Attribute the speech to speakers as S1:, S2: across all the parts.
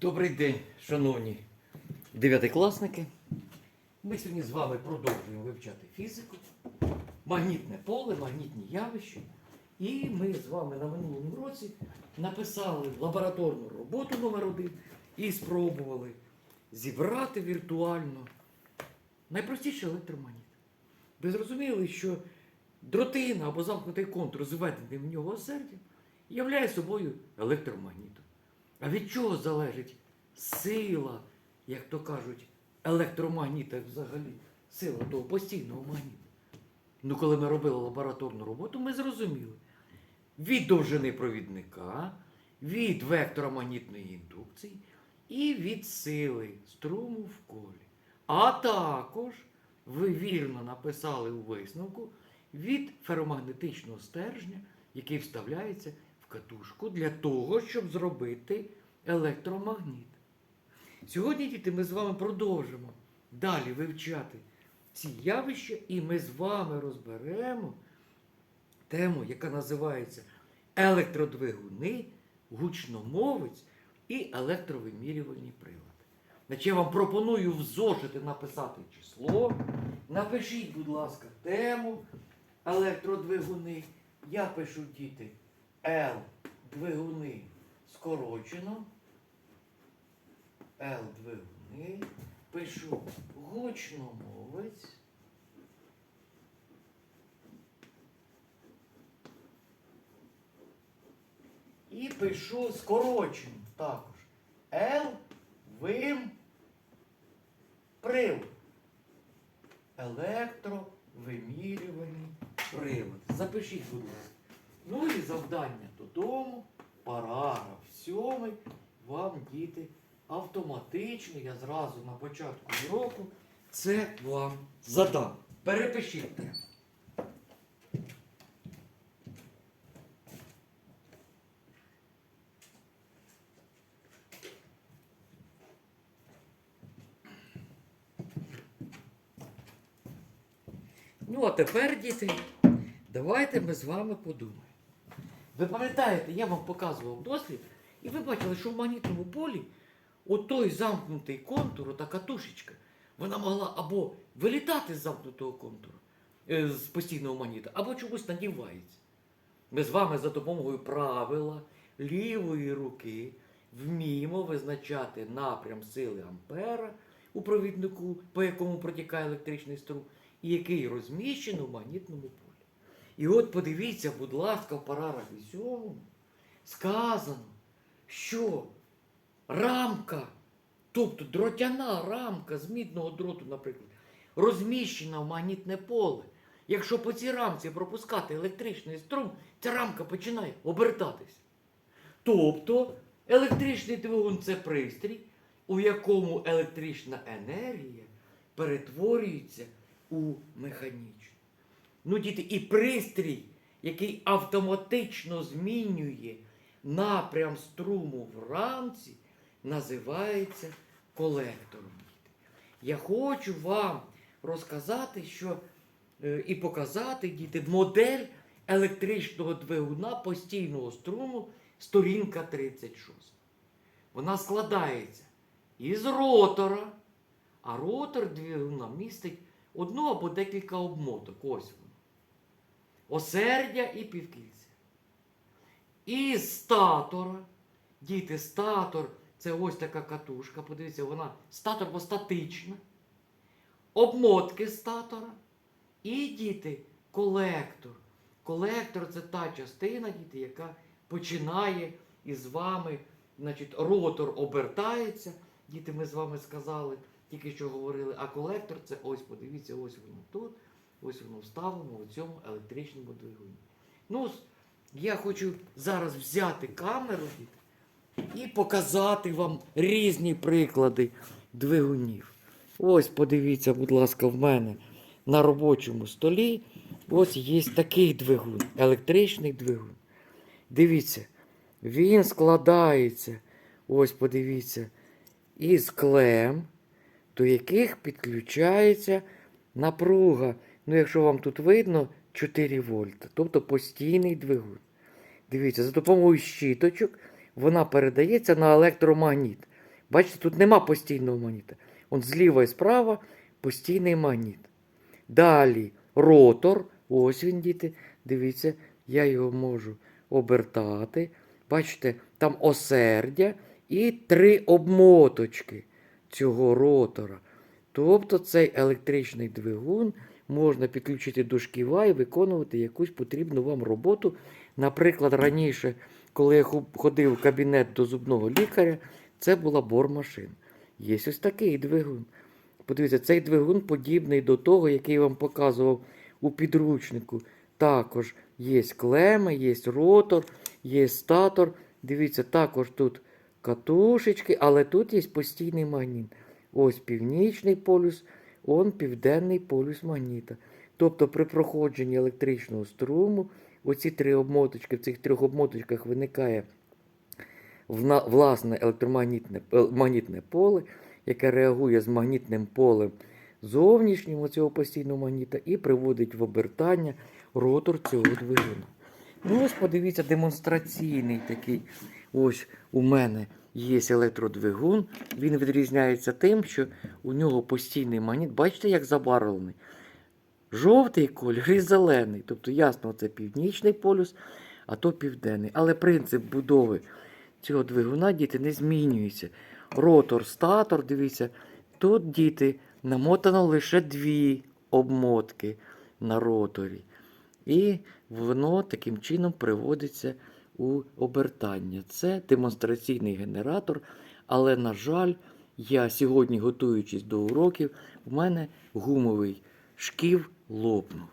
S1: Добрий день, шановні дев'ятикласники. Ми сьогодні з вами продовжуємо вивчати фізику, магнітне поле, магнітні явища. І ми з вами на минулому році написали лабораторну роботу номер один і спробували зібрати віртуально найпростіший електромагніт. Ви зрозуміли, що дротина або замкнутий контур, зведений в нього осердям, являє собою електромагнітом. А від чого залежить сила, як то кажуть, електромагніта взагалі, сила того постійного магніта? Ну, коли ми робили лабораторну роботу, ми зрозуміли. Від довжини провідника, від вектора магнітної індукції і від сили струму в колі. А також ви вірно написали у висновку від феромагнетичного стержня, який вставляється катушку для того, щоб зробити електромагніт. Сьогодні, діти, ми з вами продовжимо далі вивчати ці явища, і ми з вами розберемо тему, яка називається електродвигуни, гучномовець і електровимірювальні прилади. Значить, я вам пропоную в зошити написати число. Напишіть, будь ласка, тему електродвигуни. Я пишу діти L двигуни скорочено. L двигуни. Пишу гучномовець. І пишу скорочено також. L вим прилад. Електровимірювальний прилад. Запишіть, будь ласка. Завдання додому, параграф сьомий, вам діти автоматично, я зразу на початку уроку це вам задам. Перепишіть. Ну, а тепер, діти, давайте ми з вами подумаємо. Ви пам'ятаєте, я вам показував дослід, і ви бачили, що в магнітному полі отой замкнутий контур, ота катушечка, вона могла або вилітати з замкнутого контуру, е, з постійного магніта, або чомусь надівається. Ми з вами за допомогою правила лівої руки вміємо визначати напрям сили Ампера у провіднику, по якому протікає електричний струм, і який розміщений в магнітному полі. І от подивіться, будь ласка, в параграфі 7 сказано, що рамка, тобто дротяна рамка з мідного дроту, наприклад, розміщена в магнітне поле. Якщо по цій рамці пропускати електричний струм, ця рамка починає обертатися. Тобто електричний двигун це пристрій, у якому електрична енергія перетворюється у механічну. Ну, діти, і пристрій, який автоматично змінює напрям струму в рамці, називається колектором. Я хочу вам розказати, що е, і показати, діти, модель електричного двигуна постійного струму, сторінка 36. Вона складається із ротора, а ротор двигуна містить одну або декілька обмоток. Ось. Осердя і півкільця. І статора. Діти, статор це ось така катушка. Подивіться, вона статор бо статична. Обмотки статора. І діти, колектор. Колектор це та частина, діти, яка починає із вами, значить, ротор обертається. Діти, ми з вами сказали, тільки що говорили, а колектор це ось, подивіться, ось воно тут, ось воно вставлено у цьому електричному двигуні. Ну, я хочу зараз взяти камеру і показати вам різні приклади двигунів. Ось, подивіться, будь ласка, в мене на робочому столі. Ось є такий двигун, електричний двигун. Дивіться, він складається, ось подивіться, із клем, до яких підключається напруга. Ну, якщо вам тут видно, 4 вольта, тобто постійний двигун. Дивіться, за допомогою щіточок вона передається на електромагніт. Бачите, тут нема постійного магніта. Он зліва і справа постійний магніт. Далі ротор. Ось він, діти. Дивіться, я його можу обертати. Бачите, там осердя і три обмоточки цього ротора. Тобто цей електричний двигун можна підключити до шківа і виконувати якусь потрібну вам роботу. Наприклад, раніше, коли я ходив в кабінет до зубного лікаря, це була бормашина. Є ось такий двигун. Подивіться, цей двигун подібний до того, який я вам показував у підручнику. Також є клеми, є ротор, є статор. Дивіться, також тут катушечки, але тут є постійний магніт. Ось північний полюс, он південний полюс магніта. Тобто при проходженні електричного струму, оці три обмоточки, в цих трьох обмоточках виникає власне електромагнітне е, магнітне поле, яке реагує з магнітним полем зовнішнього цього постійного магніта і приводить в обертання ротор цього двигуна. Ну, ось подивіться, демонстраційний такий. Ось у мене є електродвигун. Він відрізняється тим, що у нього постійний магніт. Бачите, як забарвлений? Жовтий колір і зелений. Тобто, ясно, це північний полюс, а то південний. Але принцип будови цього двигуна, діти, не змінюється. Ротор, статор, дивіться, тут діти намотано лише дві обмотки на роторі. І воно таким чином приводиться у обертання. Це демонстраційний генератор, але, на жаль, я сьогодні, готуючись до уроків, у мене гумовий шків лопнув.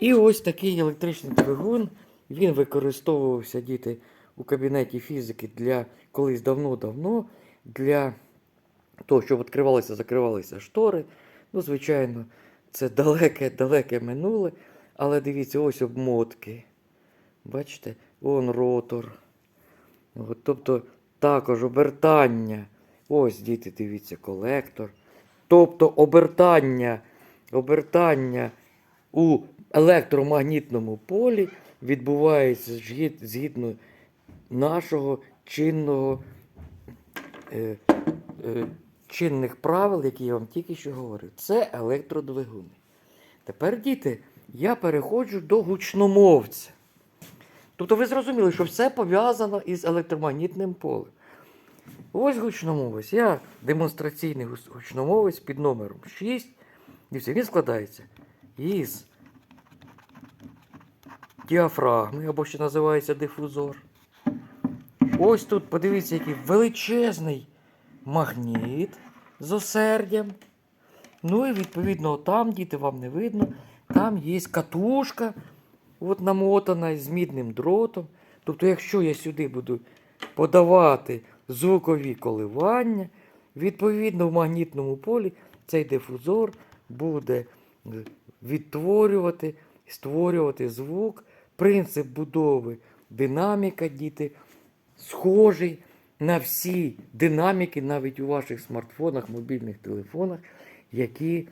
S1: І ось такий електричний двигун. Він використовувався діти у кабінеті фізики для колись давно-давно для того, щоб відкривалися, закривалися штори. Ну, звичайно, це далеке-далеке минуле. Але дивіться, ось обмотки. Бачите, он ротор. От, тобто також обертання. Ось, діти, дивіться, колектор. Тобто обертання, обертання у електромагнітному полі відбувається згідно нашого чинного е, е, чинних правил, які я вам тільки що говорив. Це електродвигуни. Тепер, діти, я переходжу до гучномовця. Тобто ви зрозуміли, що все пов'язано із електромагнітним полем. Ось гучномовець. Я демонстраційний гучномовець під номером 6. Дивіться, він складається із діафрагми, або ще називається дифузор. Ось тут, подивіться, який величезний магніт з осердям. Ну і відповідно там, діти, вам не видно, там є катушка, от намотана з мідним дротом. Тобто, якщо я сюди буду подавати звукові коливання, відповідно в магнітному полі цей дифузор буде е, відтворювати, створювати звук. Принцип будови динаміка, діти, схожий на всі динаміки, навіть у ваших смартфонах, мобільних телефонах, які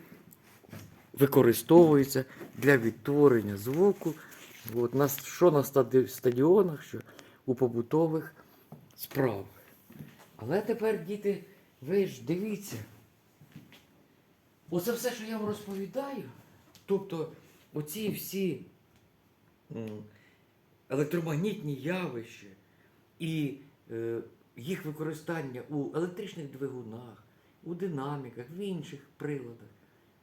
S1: використовуються для відтворення звуку. От, на, що на стадіонах, що у побутових справах. Але тепер, діти, ви ж дивіться. Оце все, що я вам розповідаю, тобто оці всі електромагнітні явища і е, їх використання у електричних двигунах, у динаміках, в інших приладах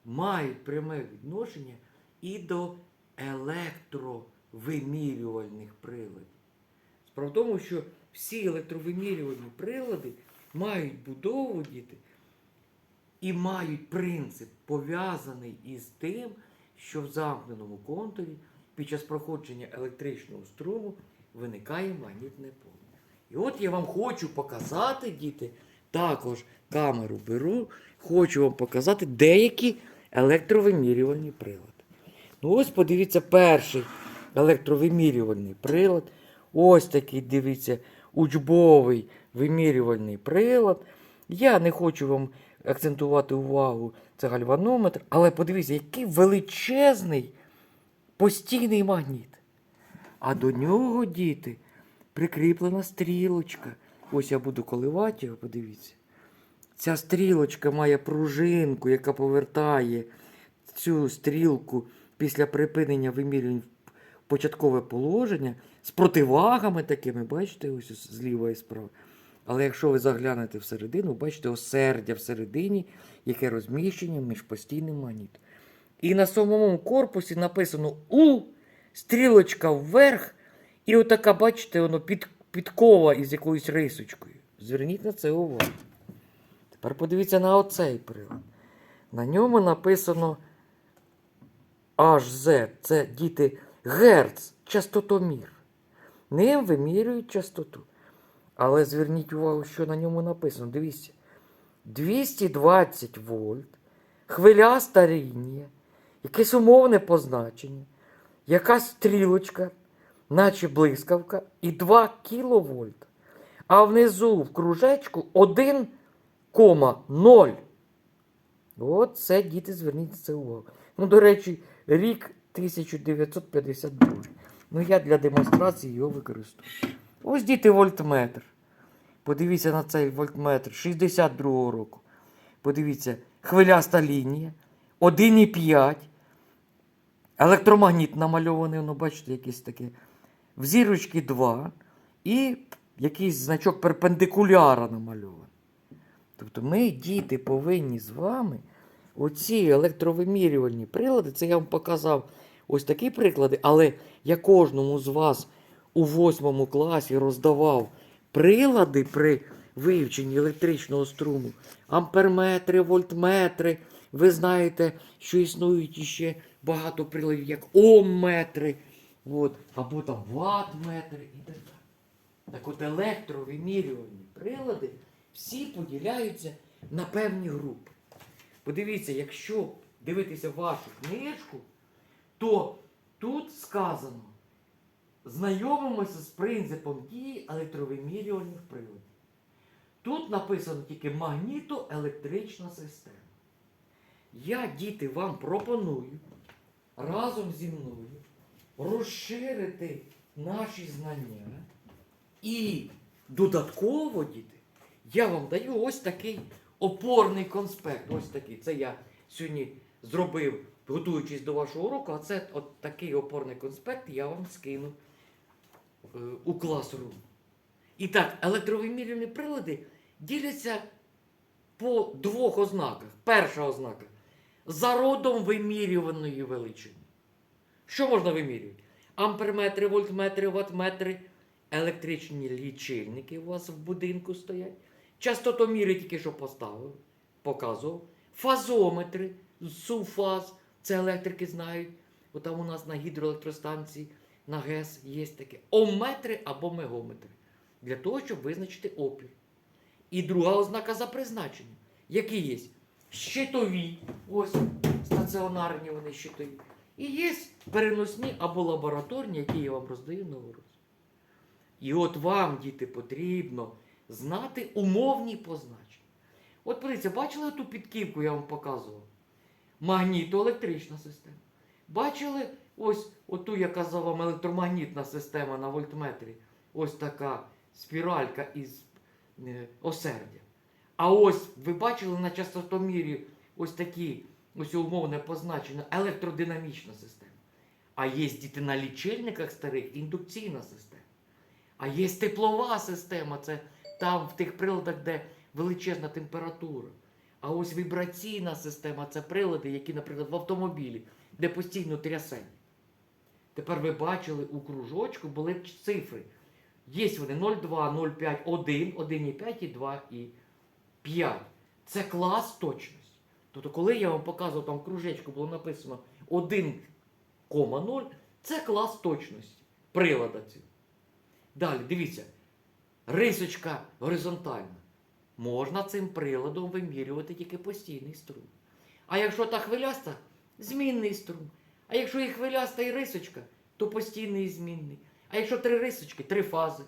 S1: мають пряме відношення і до електровимірювальних приладів. Справа в тому, що всі електровимірювальні прилади мають будову діти і мають принцип пов'язаний із тим, що в замкненому контурі під час проходження електричного струму виникає магнітне поле. І от я вам хочу показати, діти, також камеру беру, хочу вам показати деякі електровимірювальні прилади. Ну ось подивіться, перший електровимірювальний прилад. Ось такий, дивіться, учбовий вимірювальний прилад. Я не хочу вам акцентувати увагу, це гальванометр, але подивіться, який величезний постійний магніт. А до нього, діти, прикріплена стрілочка. Ось я буду коливати його, подивіться. ця стрілочка має пружинку, яка повертає цю стрілку після припинення вимірювань початкове положення з противагами такими, бачите, ось зліва і справа. Але якщо ви заглянете всередину, бачите осердя всередині, яке розміщення між постійним магнітом. І на самому корпусі написано У, стрілочка вверх, і отака, бачите, воно під, підкова із якоюсь рисочкою. Зверніть на це увагу. Тепер подивіться на оцей прилад. На ньому написано HZ. Це діти Герц, частотомір. Ним вимірюють частоту. Але зверніть увагу, що на ньому написано. Дивіться. 220 вольт, хвиляста лінія, якесь умовне позначення, якась стрілочка, наче блискавка, і 2 кВт. А внизу в кружечку 1,0. От це діти, зверніть це увагу. Ну, до речі, рік 1952. Ну, я для демонстрації його використовую. Ось діти вольтметр. Подивіться на цей вольтметр 62-го року. Подивіться, хвиляста лінія, 1,5. Електромагніт намальований, воно, бачите, якесь таке. В зірочки 2. І якийсь значок перпендикуляра намальований. Тобто ми, діти, повинні з вами оці електровимірювальні прилади, це я вам показав ось такі приклади, але я кожному з вас у восьмому класі роздавав прилади при вивченні електричного струму, амперметри, вольтметри. Ви знаєте, що існують іще багато приладів, як омметри, от, або там ватметри і так далі. Так от електровимірювальні прилади всі поділяються на певні групи. Подивіться, якщо дивитися вашу книжку, то тут сказано, знайомимося з принципом дії електровимірювальних приладів. Тут написано тільки магнітоелектрична система. Я, діти, вам пропоную разом зі мною розширити наші знання і додатково, діти, я вам даю ось такий опорний конспект. Ось такий. Це я сьогодні зробив, готуючись до вашого уроку, а це от такий опорний конспект я вам скину е, у класрум. І так, електровимірювальні прилади діляться по двох ознаках. Перша ознака за родом вимірюваної величини. Що можна вимірювати? Амперметри, вольтметри, ватметри, електричні лічильники у вас в будинку стоять. Частотоміри тільки що поставив, показував. Фазометри, суфаз, це електрики знають. Бо там у нас на гідроелектростанції, на ГЕС є таке. Омметри або мегометри. Для того, щоб визначити опір. І друга ознака за призначенням. Які є? Щитові, ось стаціонарні вони щитові. І є переносні або лабораторні, які я вам роздаю на уроці. І от вам, діти, потрібно знати умовні позначення. От подивіться, бачили ту підківку, я вам показував? Магнітоелектрична система. Бачили ось оту, я казав вам, електромагнітна система на вольтметрі. Ось така спіралька із е, осердя. А ось ви бачили на частотомірі ось такі ось умовне позначення електродинамічна система. А є діти на лічильниках старих індукційна система. А є теплова система, це там в тих приладах, де величезна температура. А ось вібраційна система це прилади, які, наприклад, в автомобілі, де постійно трясень. Тепер ви бачили у кружочку були цифри. Є вони 0,2, 0,5, 1, 1,5 і 2 і 5. Це клас точності. Тобто, коли я вам показував там кружечку було написано 1,0, це клас точності прилада цього. Далі, дивіться, рисочка горизонтальна. Можна цим приладом вимірювати тільки постійний струм. А якщо та хвиляста, змінний струм. А якщо і хвиляста і рисочка, то постійний і змінний. А якщо три рисочки, три фази.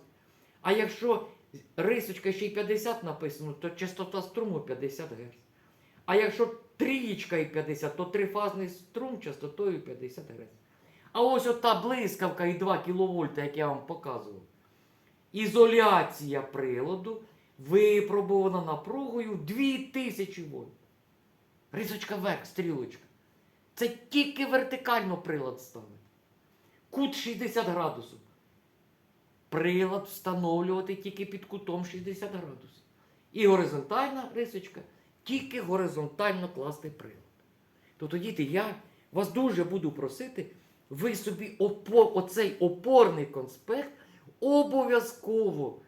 S1: А якщо рисочка ще й 50 написано, то частота струму 50 Гц. А якщо трієчка і 50, то трифазний струм частотою 50 Гц. А ось ота блискавка і 2 кВт, як я вам показував. Ізоляція приладу випробована напругою 2000 вольт. Рисочка вверх, стрілочка. Це тільки вертикально прилад ставить. Кут 60 градусів. Прилад встановлювати тільки під кутом 60 градусів. І горизонтальна рисочка, тільки горизонтально класти прилад. То тоді я вас дуже буду просити, ви собі опо, оцей опорний конспект обов'язково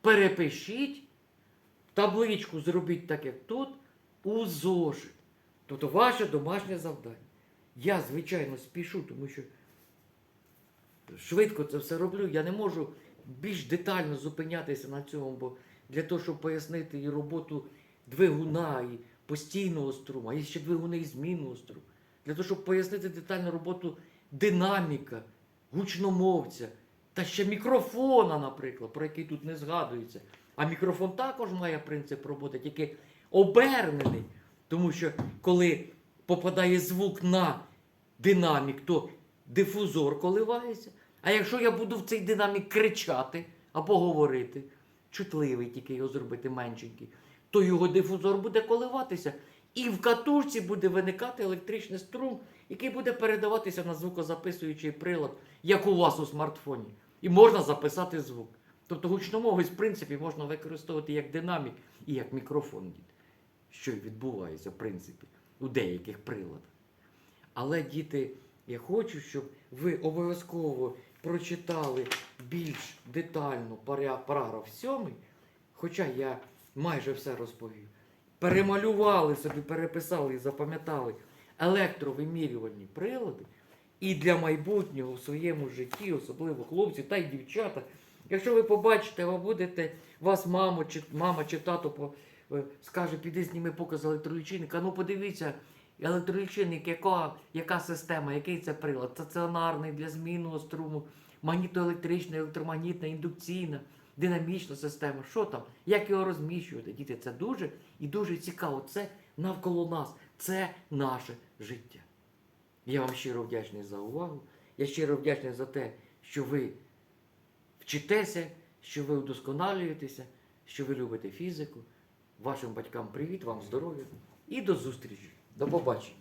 S1: перепишіть, табличку зробіть так, як тут, у зошит. Тобто ваше домашнє завдання. Я, звичайно, спішу, тому що швидко це все роблю. Я не можу більш детально зупинятися на цьому, бо для того, щоб пояснити і роботу двигуна, і постійного струму, а є ще двигуни і змінного струму. Для того, щоб пояснити детально роботу динаміка, гучномовця та ще мікрофона, наприклад, про який тут не згадується. А мікрофон також має принцип роботи, тільки обернений. Тому що коли попадає звук на динамік, то дифузор коливається. А якщо я буду в цей динамік кричати або говорити, чутливий тільки його зробити меншенький, то його дифузор буде коливатися. І в катушці буде виникати електричний струм, який буде передаватися на звукозаписуючий прилад, як у вас у смартфоні. І можна записати звук. Тобто гучномовець, в принципі, можна використовувати як динамік і як мікрофон, що відбувається, в принципі, у деяких приладах. Але, діти, я хочу, щоб ви обов'язково прочитали більш детально параграф 7, хоча я майже все розповів. Перемалювали собі, переписали і запам'ятали електровимірювальні прилади. І для майбутнього в своєму житті, особливо хлопці та й дівчата. Якщо ви побачите, ви будете, вас мамо чи мама чи тато по, е, скаже, піди зніми показ електролічильника. Ну подивіться, електролічильник, яка, яка система, який це прилад? Стаціонарний для змінного струму, магнітоелектрична, електромагнітна, індукційна, динамічна система. Що там? Як його розміщувати? Діти, це дуже і дуже цікаво. Це навколо нас, це наше життя. Я вам щиро вдячний за увагу. Я щиро вдячний за те, що ви вчитеся, що ви удосконалюєтеся, що ви любите фізику. Вашим батькам привіт, вам здоров'я і до зустрічі. До побачення.